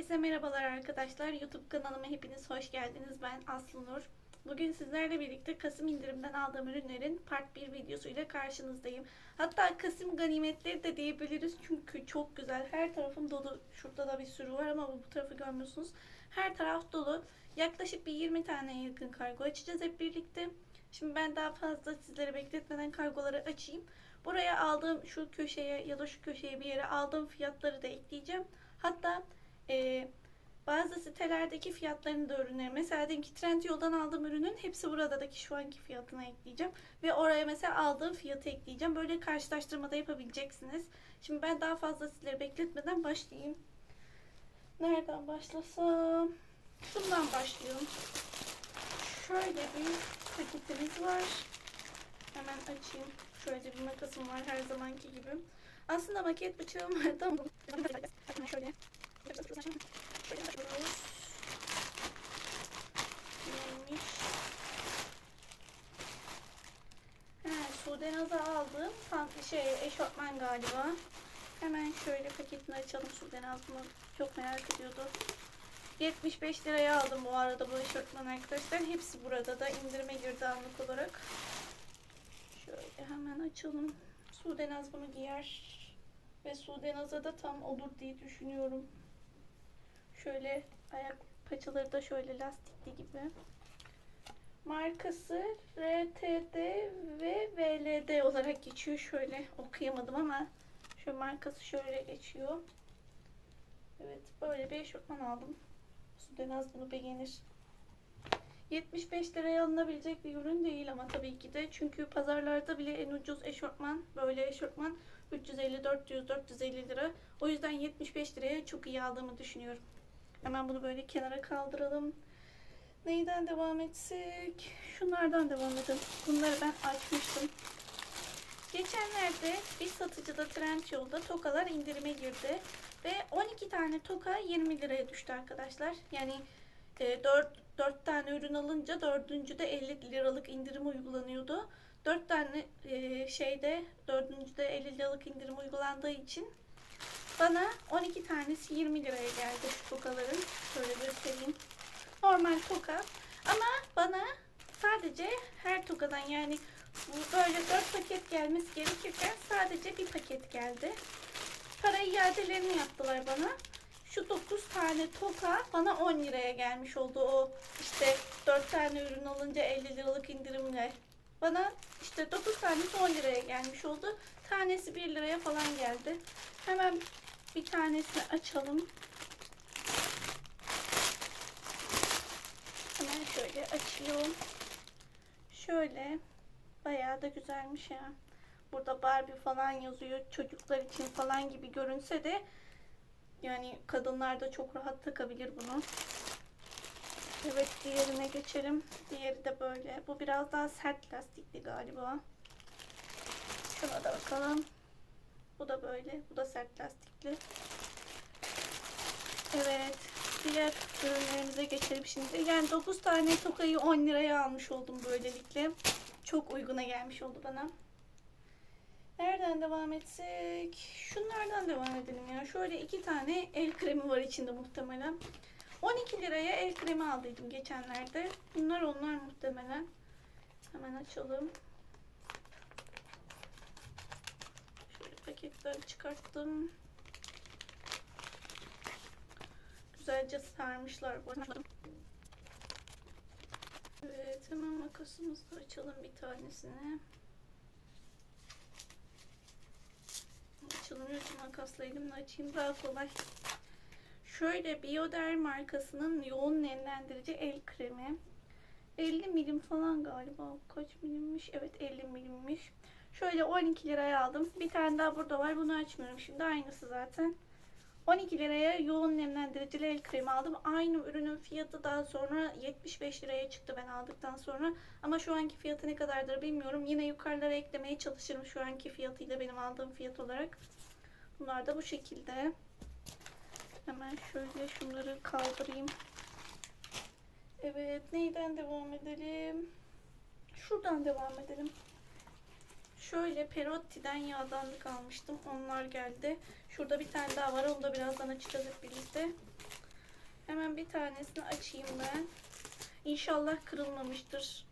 Herkese merhabalar arkadaşlar. YouTube kanalıma hepiniz hoş geldiniz. Ben Aslı Nur. Bugün sizlerle birlikte Kasım indirimden aldığım ürünlerin part 1 videosuyla karşınızdayım. Hatta Kasım ganimetleri de diyebiliriz çünkü çok güzel. Her tarafım dolu. Şurada da bir sürü var ama bu tarafı görmüyorsunuz. Her taraf dolu. Yaklaşık bir 20 tane yakın kargo açacağız hep birlikte. Şimdi ben daha fazla sizlere bekletmeden kargoları açayım. Buraya aldığım şu köşeye ya da şu köşeye bir yere aldığım fiyatları da ekleyeceğim. Hatta e, bazı sitelerdeki fiyatlarını da ürünleri mesela diyelim ki Trendyol'dan aldığım ürünün hepsi buradaki şu anki fiyatına ekleyeceğim. Ve oraya mesela aldığım fiyatı ekleyeceğim. Böyle karşılaştırmada yapabileceksiniz. Şimdi ben daha fazla sizleri bekletmeden başlayayım. Nereden başlasam? Şundan başlıyorum. Şöyle bir paketimiz var. Hemen açayım. Şöyle bir makasım var her zamanki gibi. Aslında maket bıçağım vardı ama şöyle. Aldığım fan- şey eşofman galiba. Hemen şöyle paketini açalım Sudenaz bunu çok merak ediyordu. 75 liraya aldım bu arada bu eşofman arkadaşlar. Hepsi burada da indirime girdi anlık olarak. Şöyle hemen açalım. Sudenaz bunu giyer. Ve Sudenaz'a da tam olur diye düşünüyorum. Şöyle ayak paçaları da şöyle lastikli gibi. Markası RTD ve VLD olarak geçiyor. Şöyle okuyamadım ama şu markası şöyle geçiyor. Evet böyle bir eşofman aldım. Sudenaz bunu beğenir. 75 liraya alınabilecek bir ürün değil ama tabii ki de çünkü pazarlarda bile en ucuz eşofman böyle eşofman 350 400 450 lira. O yüzden 75 liraya çok iyi aldığımı düşünüyorum. Hemen bunu böyle kenara kaldıralım. Neyden devam etsek? Şunlardan devam edelim. Bunları ben açmıştım. Geçenlerde bir satıcıda Trendyol'da tokalar indirime girdi. Ve 12 tane toka 20 liraya düştü arkadaşlar. Yani e, 4, 4 tane ürün alınca dördüncüde 50 liralık indirim uygulanıyordu. 4 tane e, şeyde dördüncüde 50 liralık indirim uygulandığı için bana 12 tanesi 20 liraya geldi şu tokaların. Şöyle göstereyim. Normal toka. Ama bana sadece her tokadan yani böyle 4 paket gelmesi gerekirken sadece bir paket geldi. Para iadelerini yaptılar bana. Şu 9 tane toka bana 10 liraya gelmiş oldu. O işte 4 tane ürün alınca 50 liralık indirimle. Bana işte 9 tanesi 10 liraya gelmiş oldu. Tanesi 1 liraya falan geldi. Hemen bir tanesini açalım. Hemen şöyle açıyorum. Şöyle bayağı da güzelmiş ya. Burada Barbie falan yazıyor. Çocuklar için falan gibi görünse de yani kadınlar da çok rahat takabilir bunu. Evet diğerine geçelim. Diğeri de böyle. Bu biraz daha sert lastikli galiba. Şuna da bakalım. Bu da böyle. Bu da sert lastikli. Evet. Diğer ürünlerimize geçelim şimdi. Yani 9 tane tokayı 10 liraya almış oldum böylelikle. Çok uyguna gelmiş oldu bana. Nereden devam etsek? Şunlardan devam edelim ya. Şöyle iki tane el kremi var içinde muhtemelen. 12 liraya el kremi aldıydım geçenlerde. Bunlar onlar muhtemelen. Hemen açalım. Şöyle paketleri çıkarttım. Güzelce sarmışlar. bu arada. Evet hemen makasımızla açalım bir tanesini. Açılmıyor ki makasla elimle açayım daha kolay. Şöyle Bioder markasının yoğun nemlendirici el kremi. 50 milim falan galiba. Kaç milimmiş? Evet 50 milimmiş. Şöyle 12 liraya aldım. Bir tane daha burada var. Bunu açmıyorum şimdi. Aynısı zaten. 12 liraya yoğun nemlendiricili el kremi aldım. Aynı ürünün fiyatı daha sonra 75 liraya çıktı ben aldıktan sonra. Ama şu anki fiyatı ne kadardır bilmiyorum. Yine yukarılara eklemeye çalışırım şu anki fiyatıyla benim aldığım fiyat olarak. Bunlar da bu şekilde. Hemen şöyle şunları kaldırayım. Evet neyden devam edelim? Şuradan devam edelim. Şöyle Perotti'den yağdanlık almıştım. Onlar geldi. Şurada bir tane daha var. Onu da birazdan açacağız hep birlikte. tanesini açayım ben. İnşallah kırılmamıştır.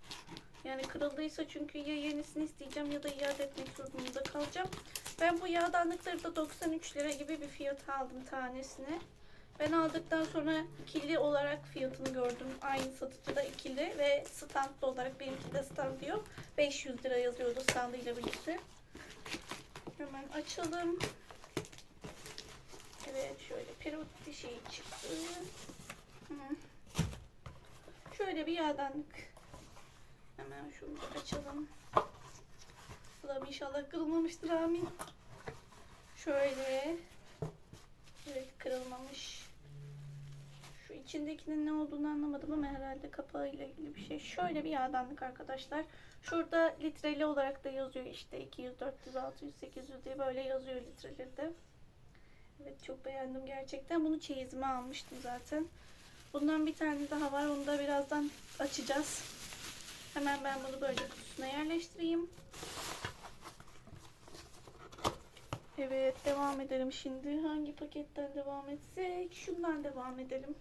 Yani kırıldıysa çünkü ya yenisini isteyeceğim ya da iade etmek zorunda kalacağım. Ben bu yağdanlıkları da 93 lira gibi bir fiyat aldım tanesine. Ben aldıktan sonra ikili olarak fiyatını gördüm. Aynı satıcıda ikili ve standlı olarak benimki de stand diyor. 500 lira yazıyordu standıyla birlikte. Hemen açalım. Evet şöyle perot bir şey çıktı. Şöyle bir yağdanlık. Hemen şunu da açalım. Allah'ım inşallah kırılmamıştır amin. Şöyle. Evet kırılmamış. İçindekinin ne olduğunu anlamadım ama herhalde kapağıyla ilgili bir şey. Şöyle bir yağdanlık arkadaşlar. Şurada litreli olarak da yazıyor işte 200, 400, 600, 800 diye böyle yazıyor litreleri de. Evet çok beğendim gerçekten. Bunu çeyizime almıştım zaten. Bundan bir tane daha var. Onu da birazdan açacağız. Hemen ben bunu böyle kutusuna yerleştireyim. Evet devam edelim şimdi. Hangi paketten devam etsek? Şundan devam edelim.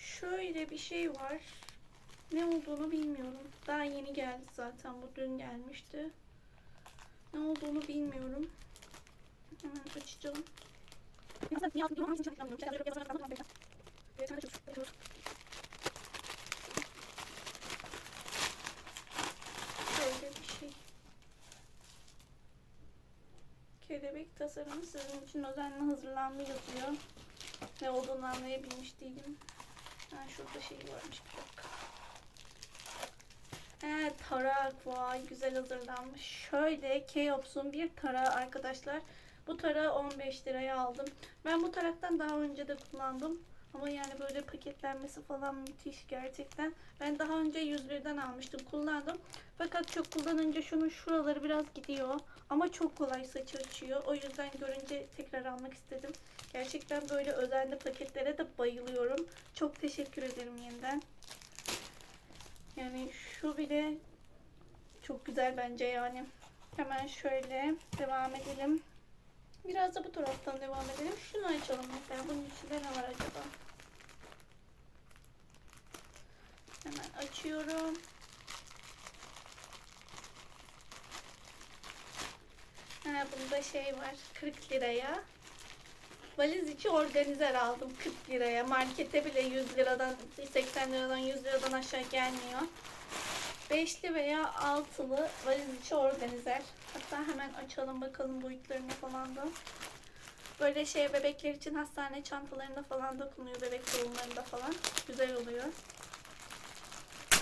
Şöyle bir şey var. Ne olduğunu bilmiyorum. Daha yeni geldi zaten. Bu dün gelmişti. Ne olduğunu bilmiyorum. Hemen açacağım. Böyle bir şey. Kelebek tasarımı sizin için özenle hazırlandı yazıyor. Ne olduğunu anlayabilmiş değilim. Ha, şurada şey varmış bir dakika. He tarak vay güzel hazırlanmış. Şöyle Keops'un bir tarağı arkadaşlar. Bu tarağı 15 liraya aldım. Ben bu taraktan daha önce de kullandım. Ama yani böyle paketlenmesi falan müthiş gerçekten. Ben daha önce 101'den almıştım kullandım. Fakat çok kullanınca şunun şuraları biraz gidiyor. Ama çok kolay saçı açıyor. O yüzden görünce tekrar almak istedim. Gerçekten böyle özenli paketlere de bayılıyorum. Çok teşekkür ederim yeniden. Yani şu bile çok güzel bence yani. Hemen şöyle devam edelim. Biraz da bu taraftan devam edelim. Şunu açalım mesela. Bunun içinde ne var acaba? Hemen açıyorum. Ha, bunda şey var. 40 liraya. Valiz içi organizer aldım 40 liraya. Markete bile 100 liradan, 80 liradan, 100 liradan aşağı gelmiyor. Beşli veya altılı valiz içi organizer. Hatta hemen açalım bakalım boyutlarını falan da. Böyle şey bebekler için hastane çantalarında falan da konuyor. Bebek doğumlarında falan. Güzel oluyor.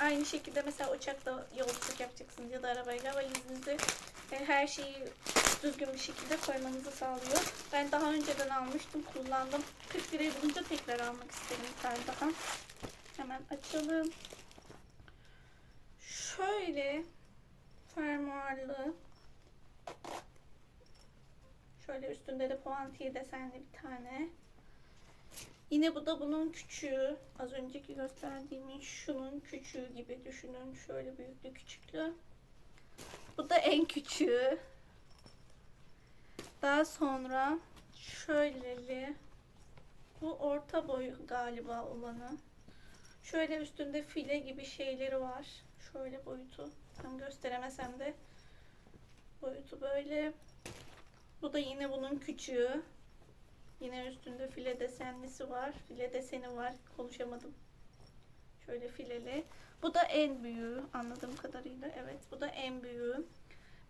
Aynı şekilde mesela uçakta yolculuk yapacaksınız ya da arabayla valizinizi e, her şeyi düzgün bir şekilde koymanızı sağlıyor. Ben daha önceden almıştım, kullandım. 40 liraya bulunca tekrar almak istedim bir daha. Hemen açalım. Şöyle fermuarlı şöyle üstünde de puantiye desenli bir tane. Yine bu da bunun küçüğü. Az önceki gösterdiğimin şunun küçüğü gibi düşünün. Şöyle büyüklü küçüklü. Bu da en küçüğü. Daha sonra şöyleli. Bu orta boy galiba olanı. Şöyle üstünde file gibi şeyleri var. Şöyle boyutu. Tam gösteremesem de boyutu böyle. Bu da yine bunun küçüğü. Yine üstünde file desenlisi var. File deseni var. Konuşamadım. Şöyle fileli. Bu da en büyüğü anladığım kadarıyla. Evet bu da en büyüğü.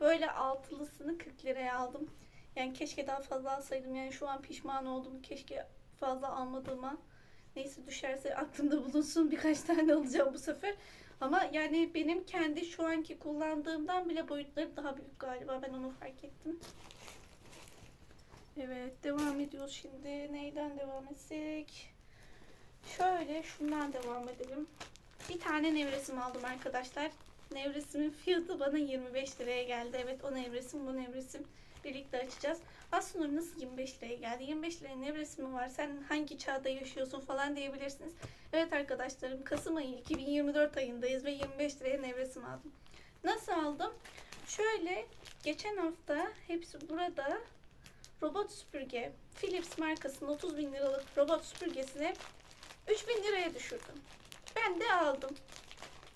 Böyle altılısını 40 liraya aldım. Yani keşke daha fazla alsaydım. Yani şu an pişman oldum. Keşke fazla almadığıma. Neyse düşerse aklımda bulunsun. Birkaç tane alacağım bu sefer. Ama yani benim kendi şu anki kullandığımdan bile boyutları daha büyük galiba. Ben onu fark ettim. Evet devam ediyoruz şimdi. Neyden devam etsek? Şöyle şundan devam edelim. Bir tane nevresim aldım arkadaşlar. Nevresimin fiyatı bana 25 liraya geldi. Evet o nevresim bu nevresim birlikte açacağız. Aslında nasıl 25 liraya geldi? 25 liraya nevresimi var. Sen hangi çağda yaşıyorsun falan diyebilirsiniz. Evet arkadaşlarım Kasım ayı 2024 ayındayız ve 25 liraya nevresim aldım. Nasıl aldım? Şöyle geçen hafta hepsi burada robot süpürge Philips markasının 30 bin liralık robot süpürgesine 3000 liraya düşürdüm. Ben de aldım.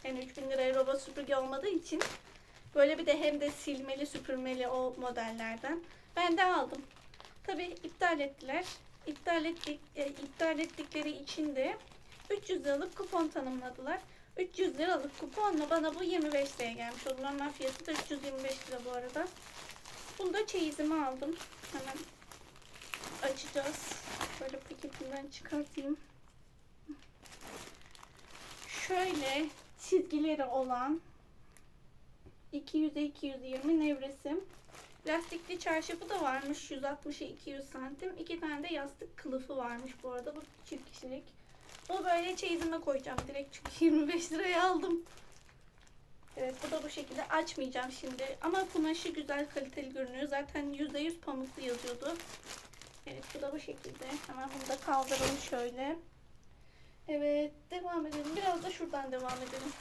Yani 3000 liraya robot süpürge olmadığı için böyle bir de hem de silmeli süpürmeli o modellerden. Ben de aldım. Tabi iptal ettiler. İptal, ettik, e, iptal ettikleri için de 300 liralık kupon tanımladılar. 300 liralık kuponla bana bu 25 liraya gelmiş oldu. Normal fiyatı da 325 lira bu arada. Bunu da çeyizime aldım. Hemen açacağız. Şöyle paketinden çıkartayım. Şöyle çizgileri olan 200'e 220 nevresim. Lastikli çarşafı da varmış 160'a 200 santim. İki tane de yastık kılıfı varmış bu arada. Bu çift kişilik. Bu böyle çeyizime koyacağım direkt çünkü 25 liraya aldım. Evet bu da bu şekilde açmayacağım şimdi. Ama kumaşı güzel kaliteli görünüyor. Zaten %100 pamuklu yazıyordu. Evet bu da bu şekilde. Hemen bunu da kaldıralım şöyle. Evet devam edelim. Biraz da şuradan devam edelim.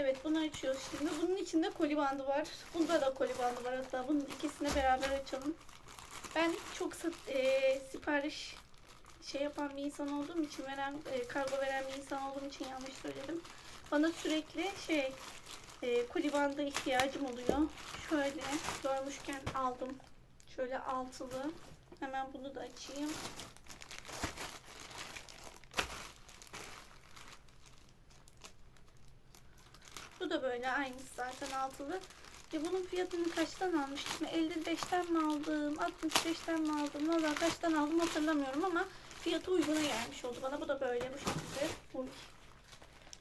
Evet bunu açıyoruz şimdi. Bunun içinde koli bandı var. Bunda da koli bandı var. Hatta bunun ikisini beraber açalım. Ben çok e, sipariş şey yapan bir insan olduğum için veren e, kargo veren bir insan olduğum için yanlış söyledim. Bana sürekli şey e, koli ihtiyacım oluyor. Şöyle görmüşken aldım. Şöyle altılı. Hemen bunu da açayım. Bu da böyle aynısı zaten altılı. Ya bunun fiyatını kaçtan almıştım? 55'ten mi aldım? 65'ten mi aldım? Valla kaçtan aldım hatırlamıyorum ama fiyatı uyguna gelmiş oldu bana. Bu da böyle bu şekilde. Uy.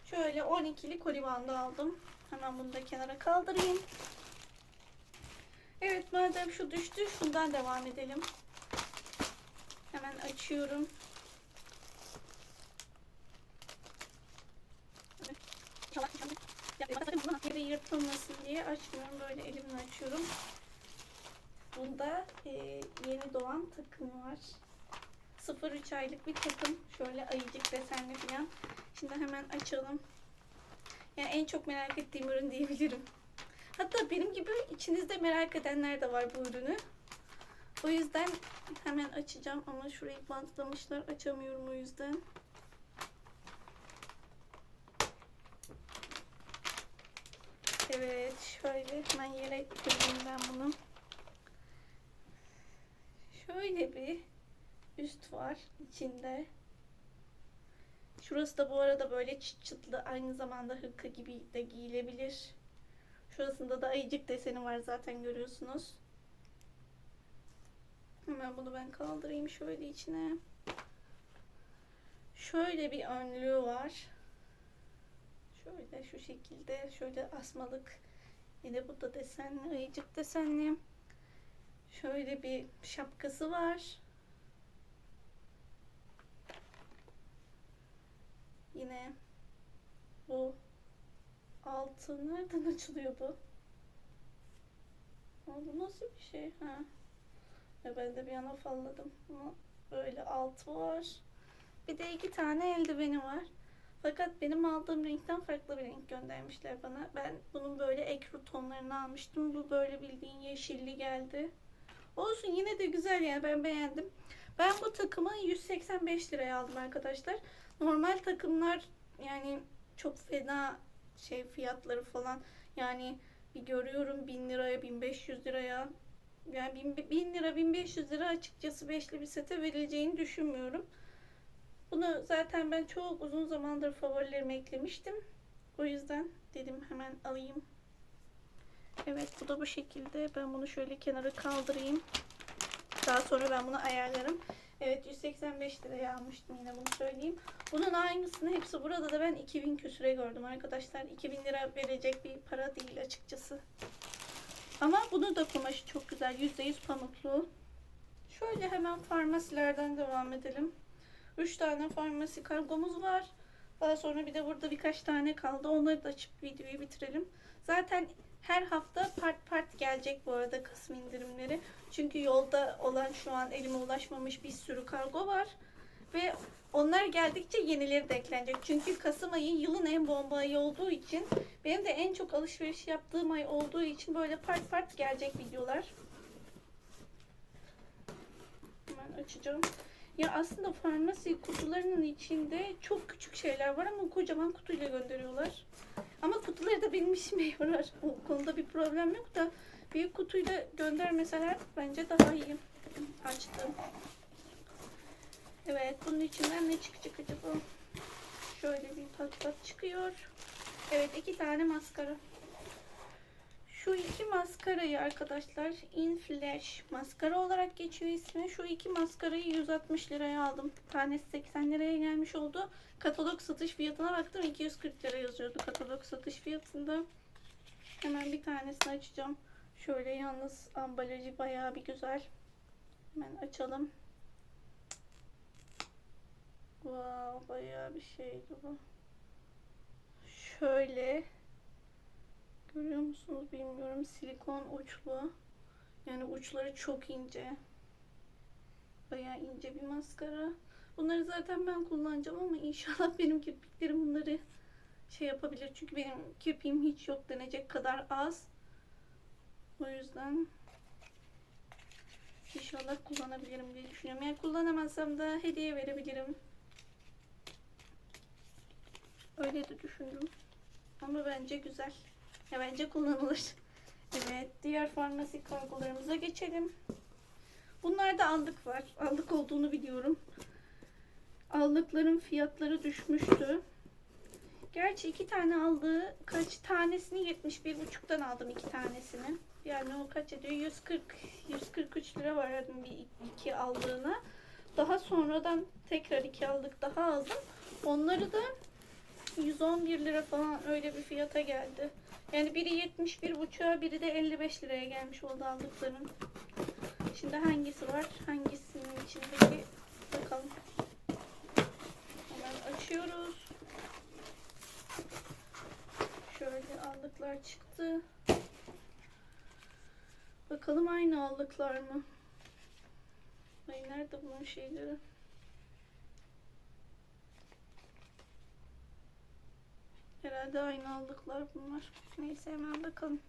Şöyle 12'li koli bandı aldım. Hemen bunu da kenara kaldırayım. Evet madem şu düştü şundan devam edelim. Hemen açıyorum. Evet. Çalak, çalak. Ya, sakın bunu yere yırtılmasın diye açmıyorum. Böyle elimle açıyorum. Bunda e, yeni doğan takım var. 0-3 aylık bir takım. Şöyle ayıcık desenli falan. Şimdi hemen açalım. Yani en çok merak ettiğim ürün diyebilirim. Hatta benim gibi içinizde merak edenler de var bu ürünü. O yüzden hemen açacağım ama şurayı bantlamışlar. Açamıyorum o yüzden. Evet şöyle hemen yere koyayım ben bunu. Şöyle bir üst var içinde. Şurası da bu arada böyle çıt çıtlı aynı zamanda hırka gibi de giyilebilir. Şurasında da ayıcık deseni var zaten görüyorsunuz. Hemen bunu ben kaldırayım şöyle içine. Şöyle bir önlüğü var. Şöyle şu şekilde şöyle asmalık. Yine bu da desenli, ayıcık desenli. Şöyle bir şapkası var. Yine bu altı nereden açılıyor bu? Bu nasıl bir şey? Ha. Ya ben de bir an afalladım. Ama böyle altı var. Bir de iki tane eldiveni var. Fakat benim aldığım renkten farklı bir renk göndermişler bana. Ben bunun böyle ekru tonlarını almıştım. Bu böyle bildiğin yeşilli geldi. Olsun yine de güzel yani ben beğendim. Ben bu takımı 185 liraya aldım arkadaşlar. Normal takımlar yani çok fena şey fiyatları falan. Yani bir görüyorum 1000 liraya 1500 liraya. Yani 1000, 1000 lira 1500 lira açıkçası beşli bir sete verileceğini düşünmüyorum. Bunu zaten ben çok uzun zamandır favorilerime eklemiştim. O yüzden dedim hemen alayım. Evet bu da bu şekilde. Ben bunu şöyle kenara kaldırayım. Daha sonra ben bunu ayarlarım. Evet 185 liraya almıştım yine bunu söyleyeyim. Bunun aynısını hepsi burada da ben 2000 küsüre gördüm arkadaşlar. 2000 lira verecek bir para değil açıkçası. Ama bunun da kumaşı çok güzel. %100 pamuklu. Şöyle hemen farmasilerden devam edelim. 3 tane farmasi kargomuz var. Daha sonra bir de burada birkaç tane kaldı. Onları da açıp videoyu bitirelim. Zaten her hafta part part gelecek bu arada Kasım indirimleri. Çünkü yolda olan şu an elime ulaşmamış bir sürü kargo var. Ve onlar geldikçe yenileri de eklenecek. Çünkü Kasım ayı yılın en bomba ayı olduğu için benim de en çok alışveriş yaptığım ay olduğu için böyle part part gelecek videolar. Hemen açacağım. Ya aslında farmasi kutularının içinde çok küçük şeyler var ama kocaman kutuyla gönderiyorlar. Ama kutuları da benim işime yarar. O konuda bir problem yok da büyük kutuyla göndermeseler bence daha iyi. Açtım. Evet bunun içinden ne çıkacak acaba? Şöyle bir pat pat çıkıyor. Evet iki tane maskara. Şu iki maskarayı arkadaşlar In Flash maskara olarak geçiyor ismi. Şu iki maskarayı 160 liraya aldım. Tanesi 80 liraya gelmiş oldu. Katalog satış fiyatına baktım 240 lira yazıyordu katalog satış fiyatında. Hemen bir tanesini açacağım. Şöyle yalnız ambalajı bayağı bir güzel. Hemen açalım. Wow, bayağı bir şeydi bu. Şöyle görüyor musunuz bilmiyorum silikon uçlu. Yani uçları çok ince. Bayağı ince bir maskara. Bunları zaten ben kullanacağım ama inşallah benim kirpiklerim bunları şey yapabilir. Çünkü benim kirpiğim hiç yok denecek kadar az. O yüzden inşallah kullanabilirim diye düşünüyorum. Eğer kullanamazsam da hediye verebilirim. Öyle de düşündüm. Ama bence güzel. Ya bence kullanılır. Evet, diğer farmasi kargolarımıza geçelim. Bunlarda aldık var. Aldık olduğunu biliyorum. Aldıkların fiyatları düşmüştü. Gerçi iki tane aldığı kaç tanesini 71,5'tan aldım iki tanesini. Yani o kaç ediyor? 140 143 lira var yani bir iki aldığına. Daha sonradan tekrar iki aldık daha aldım. Onları da 111 lira falan öyle bir fiyata geldi. Yani biri 71,5'a biri de 55 liraya gelmiş oldu aldıklarım. Şimdi hangisi var? Hangisinin içindeki bakalım. Hemen açıyoruz. Şöyle aldıklar çıktı. Bakalım aynı aldıklar mı? Ay nerede bunun şeyleri? Herhalde aynı aldıklar bunlar. Neyse hemen bakalım.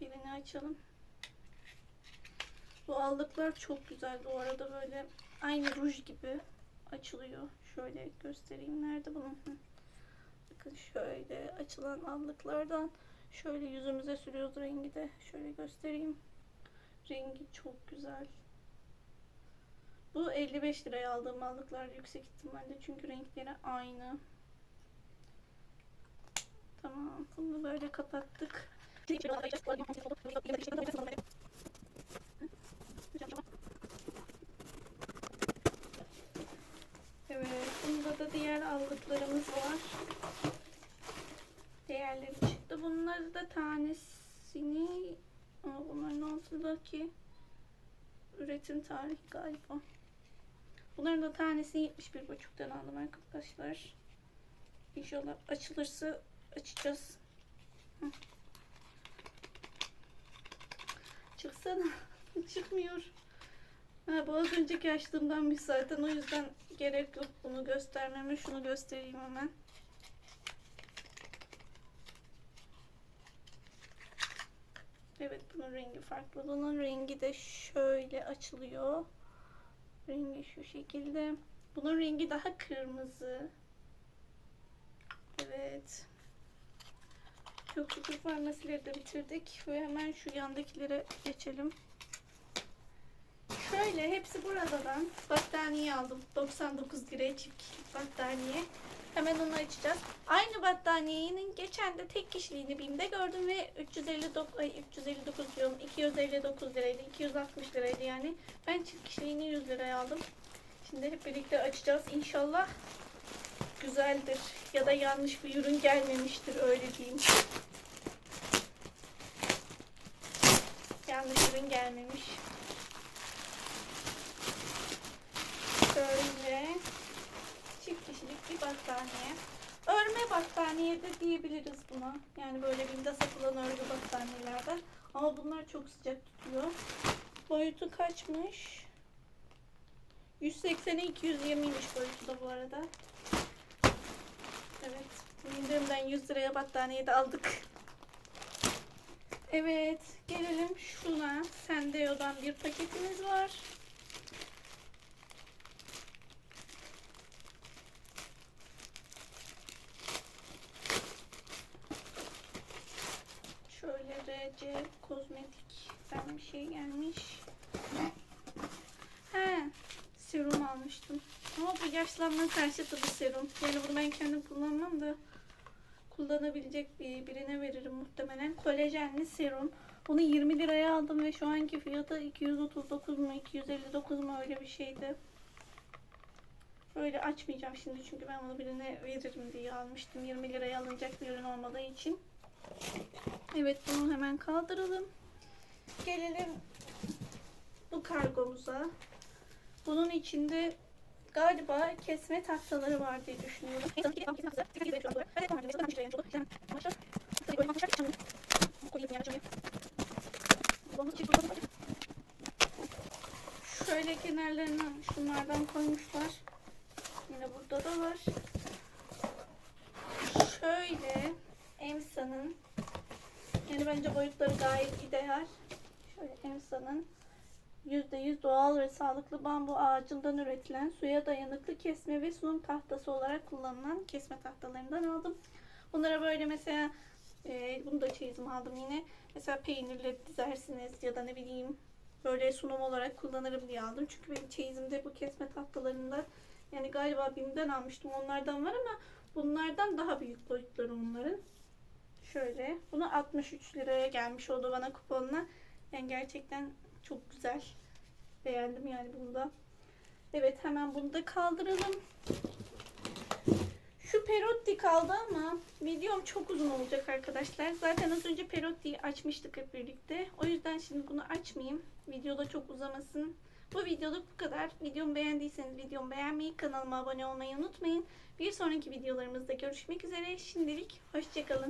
Birini açalım. Bu aldıklar çok güzel. Bu arada böyle aynı ruj gibi açılıyor. Şöyle göstereyim. Nerede bunun? Bakın şöyle açılan aldıklardan şöyle yüzümüze sürüyoruz rengi de. Şöyle göstereyim. Rengi çok güzel. Bu 55 liraya aldığım aldıklar yüksek ihtimalle çünkü renkleri aynı. Tamam bunu böyle kapattık. Evet bunda da diğer aldıklarımız var. Diğerleri çıktı. Bunları da tanesini Aa, bunların altındaki üretim tarihi galiba. Bunların da tanesini 71.5'tan aldım arkadaşlar. İnşallah açılırsa açacağız. Çıksana. Çıkmıyor. Ha, bu az önceki açtığımdan bir zaten o yüzden gerek yok bunu göstermeme. Şunu göstereyim hemen. Evet bunun rengi farklı. Bunun rengi de şöyle açılıyor. Rengi şu şekilde. Bunun rengi daha kırmızı. Evet. Çok şükür farmasileri de bitirdik. Ve hemen şu yandakilere geçelim. Şöyle hepsi buradan battaniye aldım. 99 liraya çift battaniye. Hemen onu açacağız. Aynı battaniyenin geçen de tek kişiliğini BİM'de gördüm ve 359, ay 359 diyorum 259 liraydı. 260 liraydı yani. Ben çift kişiliğini 100 liraya aldım. Şimdi hep birlikte açacağız. İnşallah güzeldir. Ya da yanlış bir ürün gelmemiştir öyle diyeyim. Yanlış ürün gelmemiş. Şöyle çift kişilik bir battaniye. Örme battaniye de diyebiliriz buna. Yani böyle bimde satılan örgü battaniyelerde. Ama bunlar çok sıcak tutuyor. Boyutu kaçmış? 180'e 220'ymiş boyutu da bu arada. Evet. indirimden 100 liraya battaniye de aldık. Evet. Gelelim şuna. Sendeyo'dan bir paketimiz var. Şöyle RC kozmetikten bir şey gelmiş. Serum almıştım. Ama bu yaşlanma karşıtı bir serum. Yani bunu ben kendim kullanmam da kullanabilecek bir birine veririm muhtemelen. Kolajenli serum. Bunu 20 liraya aldım ve şu anki fiyatı 239 mu 259 mu öyle bir şeydi. Böyle açmayacağım şimdi çünkü ben bunu birine veririm diye almıştım. 20 liraya alınacak bir ürün olmadığı için. Evet bunu hemen kaldıralım. Gelelim bu kargomuza. Bunun içinde galiba kesme tahtaları var diye düşünüyorum. Şöyle kenarlarına şunlardan koymuşlar. Yine burada da var. Şöyle Emsa'nın yani bence boyutları gayet ideal. Şöyle Emsa'nın %100 doğal ve sağlıklı bambu ağacından üretilen suya dayanıklı kesme ve sunum tahtası olarak kullanılan kesme tahtalarından aldım. Bunlara böyle mesela e, bunu da çeyizim aldım yine. Mesela peynirle dizersiniz ya da ne bileyim böyle sunum olarak kullanırım diye aldım. Çünkü benim çeyizimde bu kesme tahtalarından yani galiba BİM'den almıştım. Onlardan var ama bunlardan daha büyük boyutları onların. Şöyle. Bunu 63 liraya gelmiş oldu bana kuponla. Yani gerçekten çok güzel. Beğendim yani bunu da. Evet hemen bunu da kaldıralım. Şu Perotti kaldı ama videom çok uzun olacak arkadaşlar. Zaten az önce Perotti'yi açmıştık hep birlikte. O yüzden şimdi bunu açmayayım. Videoda çok uzamasın. Bu videoluk bu kadar. Videomu beğendiyseniz videomu beğenmeyi, kanalıma abone olmayı unutmayın. Bir sonraki videolarımızda görüşmek üzere. Şimdilik hoşçakalın.